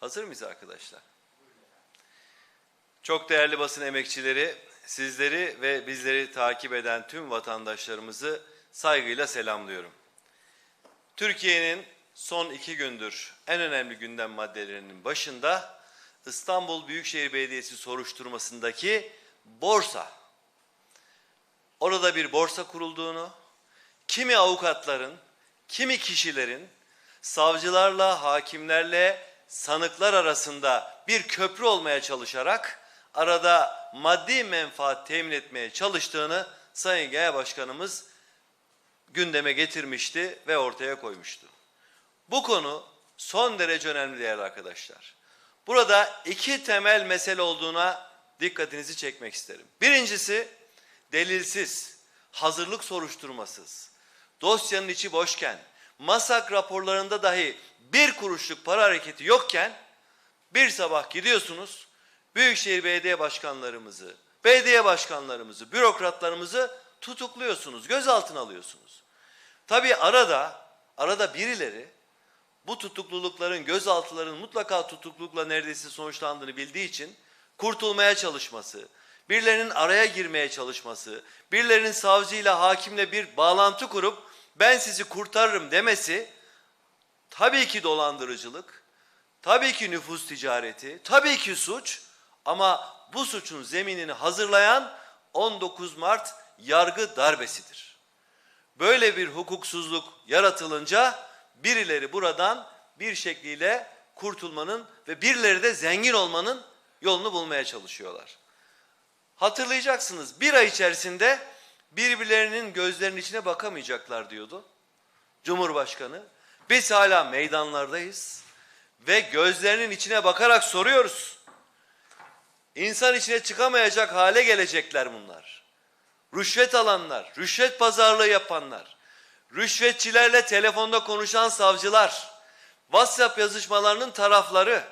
Hazır mıyız arkadaşlar? Çok değerli basın emekçileri, sizleri ve bizleri takip eden tüm vatandaşlarımızı saygıyla selamlıyorum. Türkiye'nin son iki gündür en önemli gündem maddelerinin başında İstanbul Büyükşehir Belediyesi soruşturmasındaki borsa. Orada bir borsa kurulduğunu, kimi avukatların, kimi kişilerin savcılarla, hakimlerle, sanıklar arasında bir köprü olmaya çalışarak arada maddi menfaat temin etmeye çalıştığını Sayın Genel Başkanımız gündeme getirmişti ve ortaya koymuştu. Bu konu son derece önemli değerli arkadaşlar. Burada iki temel mesele olduğuna dikkatinizi çekmek isterim. Birincisi delilsiz, hazırlık soruşturmasız, dosyanın içi boşken, masak raporlarında dahi bir kuruşluk para hareketi yokken bir sabah gidiyorsunuz, Büyükşehir Belediye Başkanlarımızı, belediye başkanlarımızı, bürokratlarımızı tutukluyorsunuz, gözaltına alıyorsunuz. Tabii arada, arada birileri bu tutuklulukların, gözaltıların mutlaka tutuklulukla neredeyse sonuçlandığını bildiği için kurtulmaya çalışması, birilerinin araya girmeye çalışması, birilerinin savcıyla, hakimle bir bağlantı kurup ben sizi kurtarırım demesi tabii ki dolandırıcılık, tabii ki nüfus ticareti, tabii ki suç ama bu suçun zeminini hazırlayan 19 Mart yargı darbesidir. Böyle bir hukuksuzluk yaratılınca birileri buradan bir şekliyle kurtulmanın ve birileri de zengin olmanın yolunu bulmaya çalışıyorlar. Hatırlayacaksınız bir ay içerisinde birbirlerinin gözlerinin içine bakamayacaklar diyordu Cumhurbaşkanı. Biz hala meydanlardayız ve gözlerinin içine bakarak soruyoruz. İnsan içine çıkamayacak hale gelecekler bunlar. Rüşvet alanlar, rüşvet pazarlığı yapanlar, rüşvetçilerle telefonda konuşan savcılar, WhatsApp yazışmalarının tarafları,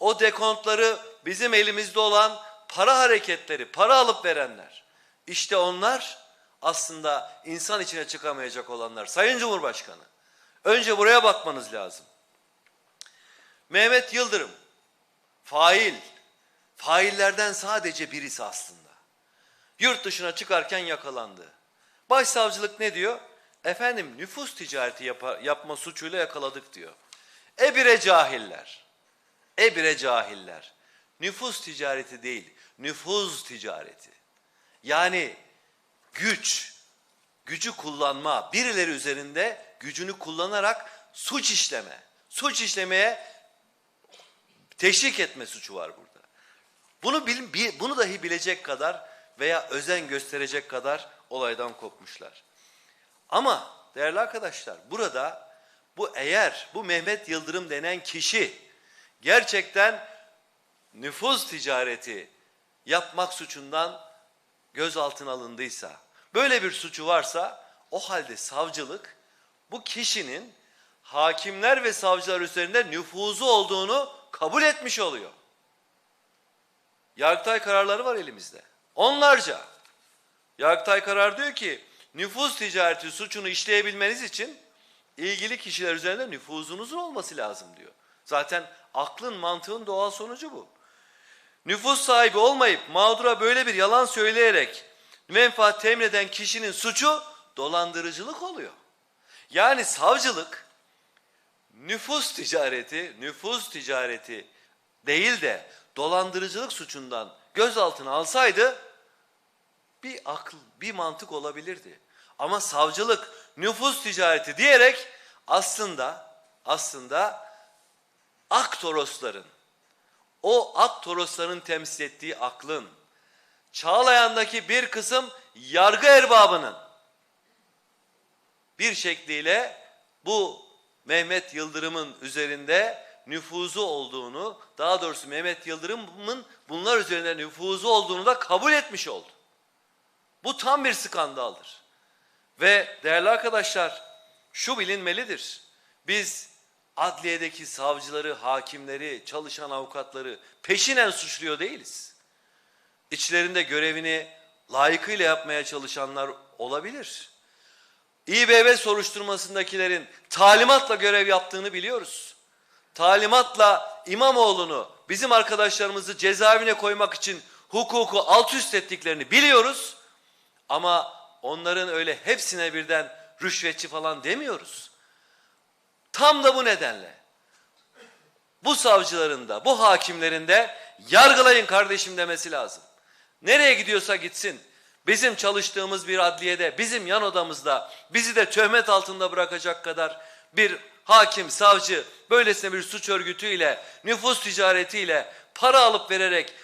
o dekontları bizim elimizde olan para hareketleri, para alıp verenler. İşte onlar aslında insan içine çıkamayacak olanlar. Sayın Cumhurbaşkanı, önce buraya bakmanız lazım. Mehmet Yıldırım, fail, faillerden sadece birisi aslında. Yurt dışına çıkarken yakalandı. Başsavcılık ne diyor? Efendim nüfus ticareti yapa- yapma suçuyla yakaladık diyor. Ebire cahiller. Ebire cahiller. Nüfus ticareti değil, nüfuz ticareti. Yani güç, gücü kullanma, birileri üzerinde gücünü kullanarak suç işleme, suç işlemeye teşvik etme suçu var burada. Bunu bil, bi- bunu dahi bilecek kadar veya özen gösterecek kadar olaydan kopmuşlar. Ama değerli arkadaşlar burada bu eğer bu Mehmet Yıldırım denen kişi gerçekten nüfuz ticareti yapmak suçundan gözaltına alındıysa, böyle bir suçu varsa o halde savcılık bu kişinin hakimler ve savcılar üzerinde nüfuzu olduğunu kabul etmiş oluyor. Yargıtay kararları var elimizde. Onlarca. Yargıtay karar diyor ki nüfuz ticareti suçunu işleyebilmeniz için ilgili kişiler üzerinde nüfuzunuzun olması lazım diyor. Zaten aklın mantığın doğal sonucu bu. Nüfus sahibi olmayıp mağdura böyle bir yalan söyleyerek menfaat temin eden kişinin suçu dolandırıcılık oluyor. Yani savcılık nüfus ticareti, nüfus ticareti değil de dolandırıcılık suçundan gözaltına alsaydı bir akıl, bir mantık olabilirdi. Ama savcılık nüfus ticareti diyerek aslında aslında Aktorosların o Aktorosların temsil ettiği aklın Çağlayan'daki bir kısım yargı erbabının bir şekliyle bu Mehmet Yıldırım'ın üzerinde nüfuzu olduğunu, daha doğrusu Mehmet Yıldırım'ın bunlar üzerinde nüfuzu olduğunu da kabul etmiş oldu. Bu tam bir skandaldır. Ve değerli arkadaşlar, şu bilinmelidir. Biz adliyedeki savcıları, hakimleri, çalışan avukatları peşinen suçluyor değiliz. İçlerinde görevini layıkıyla yapmaya çalışanlar olabilir. İBB soruşturmasındakilerin talimatla görev yaptığını biliyoruz. talimatla İmamoğlu'nu bizim arkadaşlarımızı cezaevine koymak için hukuku alt üst ettiklerini biliyoruz. Ama onların öyle hepsine birden rüşvetçi falan demiyoruz. Tam da bu nedenle bu savcıların da bu hakimlerin de yargılayın kardeşim demesi lazım. Nereye gidiyorsa gitsin. Bizim çalıştığımız bir adliyede, bizim yan odamızda bizi de töhmet altında bırakacak kadar bir hakim, savcı böylesine bir suç örgütüyle, nüfus ticaretiyle para alıp vererek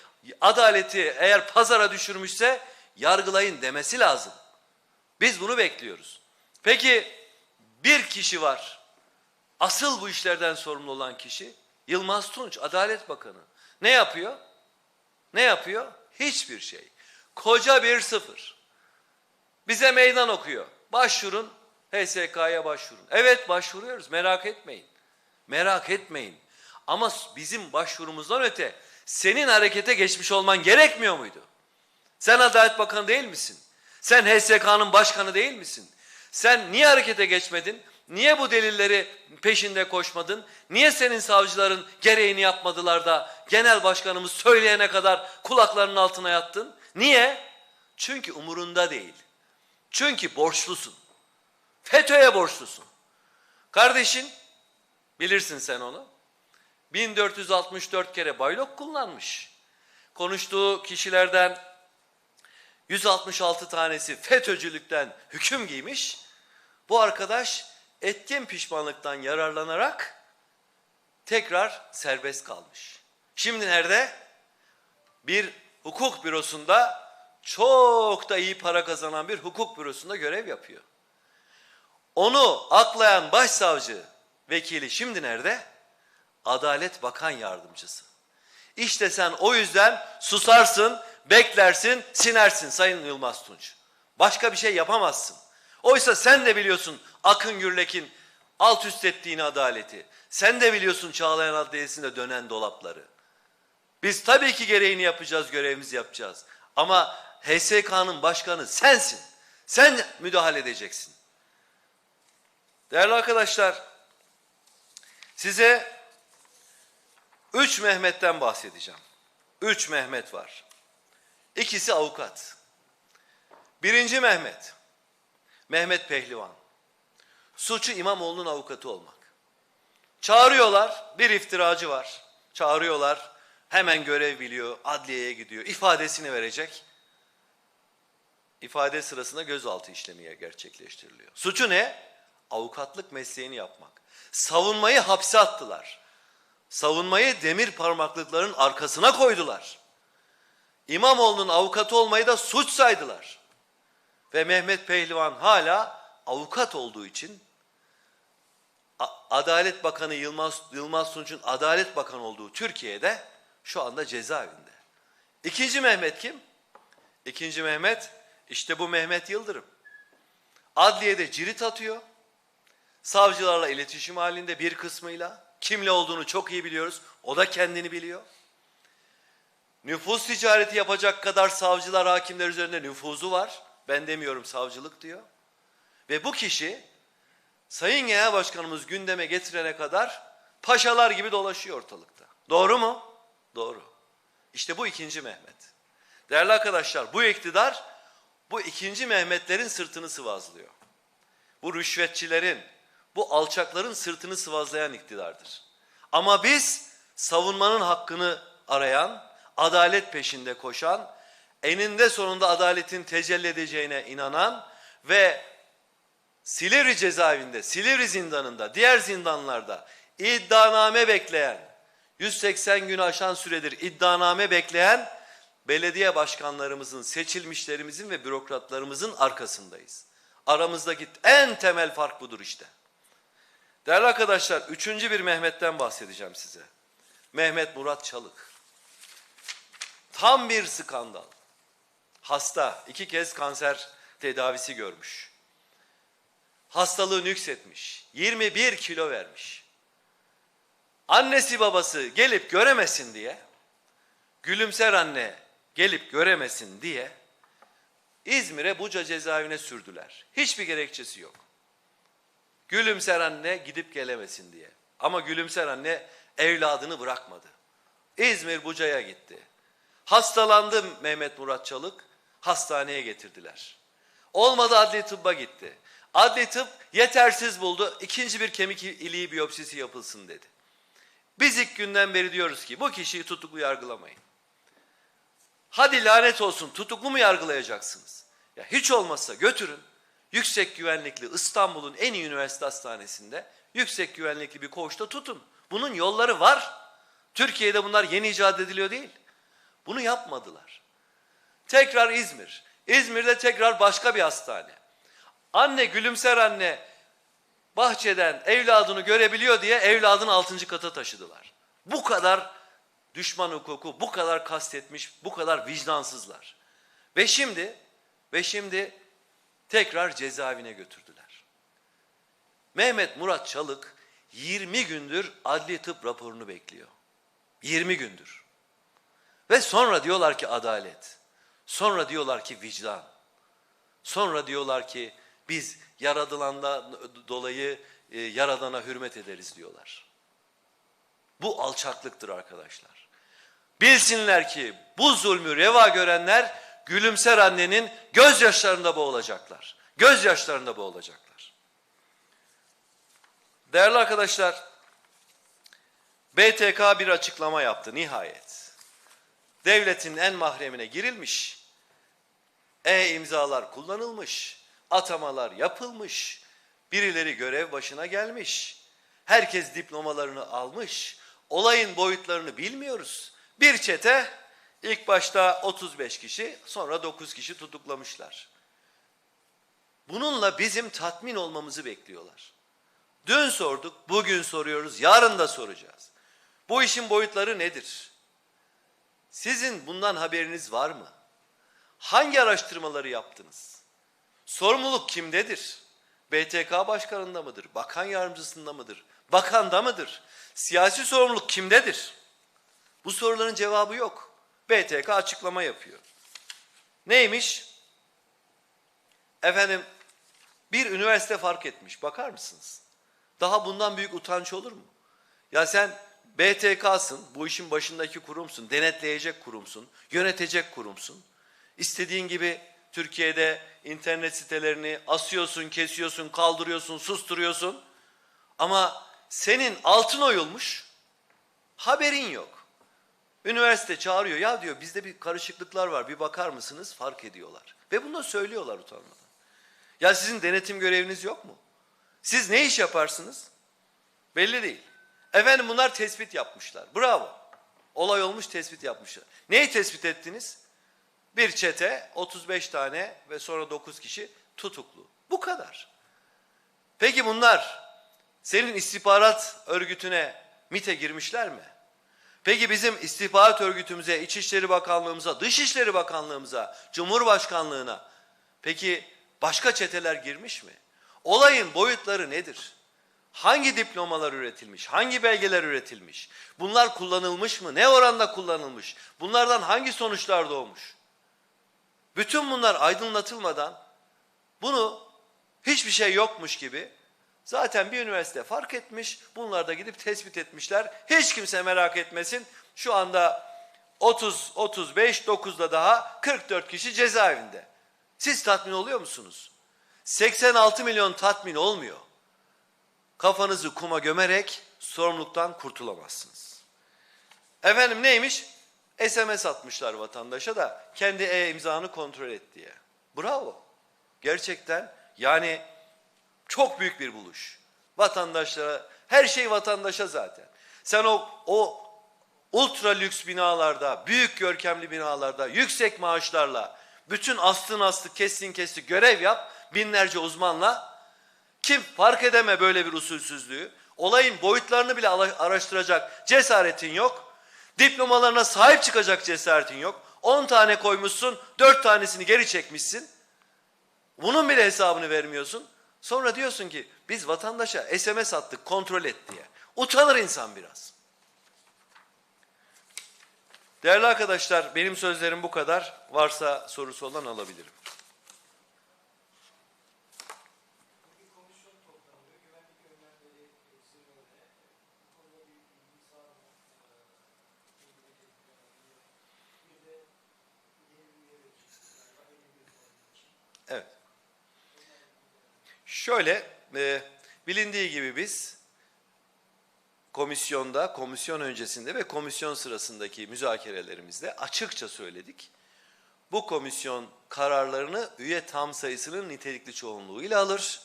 adaleti eğer pazara düşürmüşse yargılayın demesi lazım. Biz bunu bekliyoruz. Peki bir kişi var. Asıl bu işlerden sorumlu olan kişi Yılmaz Tunç, Adalet Bakanı. Ne yapıyor? Ne yapıyor? Hiçbir şey. Koca bir sıfır. Bize meydan okuyor. Başvurun, HSK'ya başvurun. Evet başvuruyoruz, merak etmeyin. Merak etmeyin. Ama bizim başvurumuzdan öte senin harekete geçmiş olman gerekmiyor muydu? Sen Adalet Bakanı değil misin? Sen HSK'nın başkanı değil misin? Sen niye harekete geçmedin? Niye bu delilleri peşinde koşmadın? Niye senin savcıların gereğini yapmadılar da genel başkanımız söyleyene kadar kulaklarının altına yattın? Niye? Çünkü umurunda değil. Çünkü borçlusun. FETÖ'ye borçlusun. Kardeşin, bilirsin sen onu, 1464 kere baylok kullanmış. Konuştuğu kişilerden 166 tanesi FETÖ'cülükten hüküm giymiş. Bu arkadaş etkin pişmanlıktan yararlanarak tekrar serbest kalmış. Şimdi nerede? Bir hukuk bürosunda çok da iyi para kazanan bir hukuk bürosunda görev yapıyor. Onu aklayan başsavcı vekili şimdi nerede? Adalet Bakan Yardımcısı. İşte sen o yüzden susarsın, beklersin, sinersin Sayın Yılmaz Tunç. Başka bir şey yapamazsın. Oysa sen de biliyorsun Akın Gürlek'in alt üst ettiğini adaleti. Sen de biliyorsun Çağlayan Adliyesi'nde dönen dolapları. Biz tabii ki gereğini yapacağız, görevimizi yapacağız. Ama HSK'nın başkanı sensin. Sen müdahale edeceksin. Değerli arkadaşlar, size üç Mehmet'ten bahsedeceğim. Üç Mehmet var. İkisi avukat. Birinci Mehmet, Mehmet Pehlivan. Suçu İmamoğlu'nun avukatı olmak. Çağırıyorlar, bir iftiracı var. Çağırıyorlar, hemen görev biliyor, adliyeye gidiyor, ifadesini verecek. İfade sırasında gözaltı işlemi gerçekleştiriliyor. Suçu ne? Avukatlık mesleğini yapmak. Savunmayı hapse attılar. Savunmayı demir parmaklıkların arkasına koydular. İmamoğlu'nun avukatı olmayı da suç saydılar. Ve Mehmet Pehlivan hala avukat olduğu için Adalet Bakanı Yılmaz, Yılmaz Tunç'un Adalet Bakanı olduğu Türkiye'de şu anda cezaevinde. İkinci Mehmet kim? İkinci Mehmet işte bu Mehmet Yıldırım. Adliyede cirit atıyor. Savcılarla iletişim halinde bir kısmıyla. Kimle olduğunu çok iyi biliyoruz. O da kendini biliyor. Nüfus ticareti yapacak kadar savcılar, hakimler üzerinde nüfuzu var. Ben demiyorum savcılık diyor. Ve bu kişi Sayın Genel Başkanımız gündeme getirene kadar paşalar gibi dolaşıyor ortalıkta. Doğru mu? Doğru. İşte bu ikinci Mehmet. Değerli arkadaşlar bu iktidar bu ikinci Mehmetlerin sırtını sıvazlıyor. Bu rüşvetçilerin, bu alçakların sırtını sıvazlayan iktidardır. Ama biz savunmanın hakkını arayan, adalet peşinde koşan, eninde sonunda adaletin tecelli edeceğine inanan ve Silivri cezaevinde, Silivri zindanında, diğer zindanlarda iddianame bekleyen, 180 günü aşan süredir iddianame bekleyen belediye başkanlarımızın, seçilmişlerimizin ve bürokratlarımızın arkasındayız. Aramızdaki en temel fark budur işte. Değerli arkadaşlar, üçüncü bir Mehmet'ten bahsedeceğim size. Mehmet Murat Çalık. Tam bir skandal. Hasta, iki kez kanser tedavisi görmüş. Hastalığı nüksetmiş. 21 kilo vermiş. Annesi babası gelip göremesin diye, gülümser anne gelip göremesin diye İzmir'e Buca cezaevine sürdüler. Hiçbir gerekçesi yok. Gülümser anne gidip gelemesin diye. Ama Gülümser anne evladını bırakmadı. İzmir Buca'ya gitti. Hastalandı Mehmet Murat Çalık, hastaneye getirdiler. Olmadı adli tıbba gitti. Adli tıp yetersiz buldu, ikinci bir kemik iliği biyopsisi yapılsın dedi. Biz ilk günden beri diyoruz ki bu kişiyi tutuklu yargılamayın. Hadi lanet olsun tutuklu mu yargılayacaksınız? Ya hiç olmazsa götürün. Yüksek güvenlikli İstanbul'un en iyi üniversite hastanesinde yüksek güvenlikli bir koğuşta tutun. Bunun yolları var. Türkiye'de bunlar yeni icat ediliyor değil. Bunu yapmadılar. Tekrar İzmir. İzmir'de tekrar başka bir hastane. Anne gülümser anne bahçeden evladını görebiliyor diye evladını altıncı kata taşıdılar. Bu kadar düşman hukuku, bu kadar kastetmiş, bu kadar vicdansızlar. Ve şimdi ve şimdi tekrar cezaevine götürdüler. Mehmet Murat Çalık 20 gündür adli tıp raporunu bekliyor. 20 gündür. Ve sonra diyorlar ki adalet. Sonra diyorlar ki vicdan. Sonra diyorlar ki biz yaradılandan dolayı e, yaradana hürmet ederiz diyorlar. Bu alçaklıktır arkadaşlar. Bilsinler ki bu zulmü reva görenler gülümser annenin gözyaşlarında boğulacaklar. Gözyaşlarında boğulacaklar. Değerli arkadaşlar, BTK bir açıklama yaptı nihayet. Devletin en mahremine girilmiş, e-imzalar kullanılmış, atamalar yapılmış, birileri görev başına gelmiş, herkes diplomalarını almış, olayın boyutlarını bilmiyoruz. Bir çete ilk başta 35 kişi sonra 9 kişi tutuklamışlar. Bununla bizim tatmin olmamızı bekliyorlar. Dün sorduk, bugün soruyoruz, yarın da soracağız. Bu işin boyutları nedir? Sizin bundan haberiniz var mı? Hangi araştırmaları yaptınız? Sorumluluk kimdedir? BTK başkanında mıdır? Bakan yardımcısında mıdır? Bakanda mıdır? Siyasi sorumluluk kimdedir? Bu soruların cevabı yok. BTK açıklama yapıyor. Neymiş? Efendim bir üniversite fark etmiş. Bakar mısınız? Daha bundan büyük utanç olur mu? Ya sen BTK'sın, bu işin başındaki kurumsun, denetleyecek kurumsun, yönetecek kurumsun. İstediğin gibi Türkiye'de internet sitelerini asıyorsun, kesiyorsun, kaldırıyorsun, susturuyorsun. Ama senin altın oyulmuş, haberin yok. Üniversite çağırıyor, ya diyor bizde bir karışıklıklar var, bir bakar mısınız? Fark ediyorlar. Ve bunu da söylüyorlar utanmadan. Ya sizin denetim göreviniz yok mu? Siz ne iş yaparsınız? Belli değil. Efendim bunlar tespit yapmışlar. Bravo. Olay olmuş tespit yapmışlar. Neyi tespit ettiniz? Bir çete 35 tane ve sonra 9 kişi tutuklu. Bu kadar. Peki bunlar senin istihbarat örgütüne MIT'e girmişler mi? Peki bizim istihbarat örgütümüze, İçişleri Bakanlığımıza, Dışişleri Bakanlığımıza, Cumhurbaşkanlığına peki başka çeteler girmiş mi? Olayın boyutları nedir? Hangi diplomalar üretilmiş? Hangi belgeler üretilmiş? Bunlar kullanılmış mı? Ne oranda kullanılmış? Bunlardan hangi sonuçlar doğmuş? Bütün bunlar aydınlatılmadan bunu hiçbir şey yokmuş gibi zaten bir üniversite fark etmiş. Bunlar da gidip tespit etmişler. Hiç kimse merak etmesin. Şu anda 30 35 9'da daha 44 kişi cezaevinde. Siz tatmin oluyor musunuz? 86 milyon tatmin olmuyor. Kafanızı kuma gömerek sorumluluktan kurtulamazsınız. Efendim neymiş? SMS atmışlar vatandaşa da kendi e-imzanı kontrol et diye. Bravo. Gerçekten yani çok büyük bir buluş. Vatandaşlara, her şey vatandaşa zaten. Sen o, o ultra lüks binalarda, büyük görkemli binalarda, yüksek maaşlarla, bütün astın astı, kestin kesti görev yap, binlerce uzmanla. Kim fark edeme böyle bir usulsüzlüğü, olayın boyutlarını bile araştıracak cesaretin yok. Diplomalarına sahip çıkacak cesaretin yok. 10 tane koymuşsun, 4 tanesini geri çekmişsin. Bunun bile hesabını vermiyorsun. Sonra diyorsun ki biz vatandaşa SMS attık kontrol et diye. Utanır insan biraz. Değerli arkadaşlar benim sözlerim bu kadar. Varsa sorusu olan alabilirim. Bugün komisyon toplanıyor. Güvenlik önlemleri zirvede. Bu konuda bir bilgi sağlamak Şöyle, e, bilindiği gibi biz komisyonda, komisyon öncesinde ve komisyon sırasındaki müzakerelerimizde açıkça söyledik. Bu komisyon kararlarını üye tam sayısının nitelikli çoğunluğuyla alır.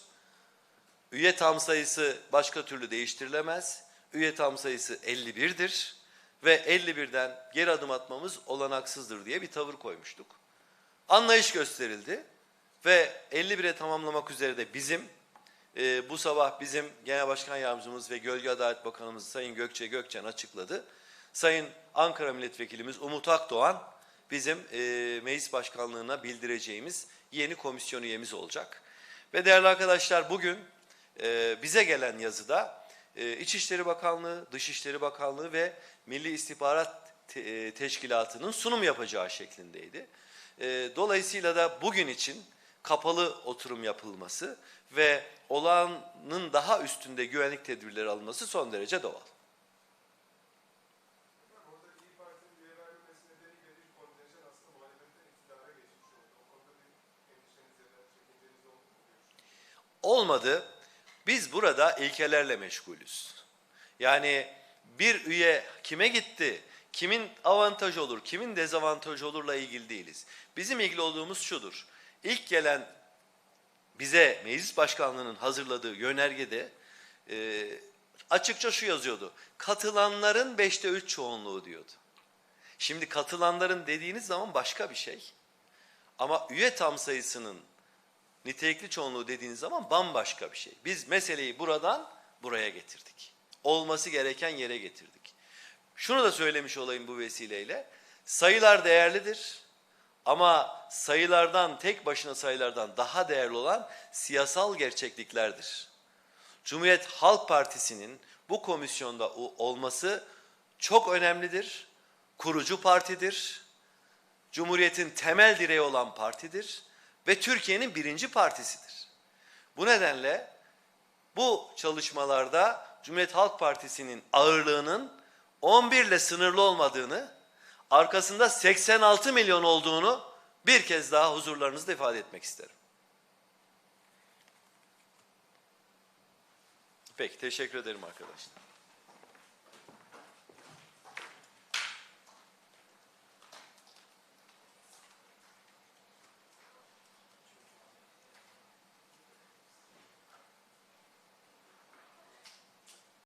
Üye tam sayısı başka türlü değiştirilemez. Üye tam sayısı 51'dir ve 51'den geri adım atmamız olanaksızdır diye bir tavır koymuştuk. Anlayış gösterildi ve 51'e tamamlamak üzere de bizim e, bu sabah bizim Genel Başkan Yardımcımız ve Gölge Adalet Bakanımız Sayın Gökçe Gökçen açıkladı. Sayın Ankara Milletvekilimiz Umut Akdoğan bizim e, meclis başkanlığına bildireceğimiz yeni komisyon üyemiz olacak. Ve değerli arkadaşlar bugün e, bize gelen yazıda e, İçişleri Bakanlığı, Dışişleri Bakanlığı ve Milli İstihbarat e, Teşkilatı'nın sunum yapacağı şeklindeydi. E, dolayısıyla da bugün için kapalı oturum yapılması ve olağanın daha üstünde güvenlik tedbirleri alınması son derece doğal. Olmadı. Biz burada ilkelerle meşgulüz. Yani bir üye kime gitti, kimin avantaj olur, kimin dezavantaj olurla ilgili değiliz. Bizim ilgili olduğumuz şudur. İlk gelen bize meclis başkanlığının hazırladığı yönergede e, açıkça şu yazıyordu. Katılanların beşte üç çoğunluğu diyordu. Şimdi katılanların dediğiniz zaman başka bir şey. Ama üye tam sayısının nitelikli çoğunluğu dediğiniz zaman bambaşka bir şey. Biz meseleyi buradan buraya getirdik. Olması gereken yere getirdik. Şunu da söylemiş olayım bu vesileyle. Sayılar değerlidir. Ama sayılardan, tek başına sayılardan daha değerli olan siyasal gerçekliklerdir. Cumhuriyet Halk Partisi'nin bu komisyonda olması çok önemlidir. Kurucu partidir. Cumhuriyetin temel direği olan partidir ve Türkiye'nin birinci partisidir. Bu nedenle bu çalışmalarda Cumhuriyet Halk Partisi'nin ağırlığının 11 ile sınırlı olmadığını, arkasında 86 milyon olduğunu bir kez daha huzurlarınızda ifade etmek isterim. Peki teşekkür ederim arkadaşlar.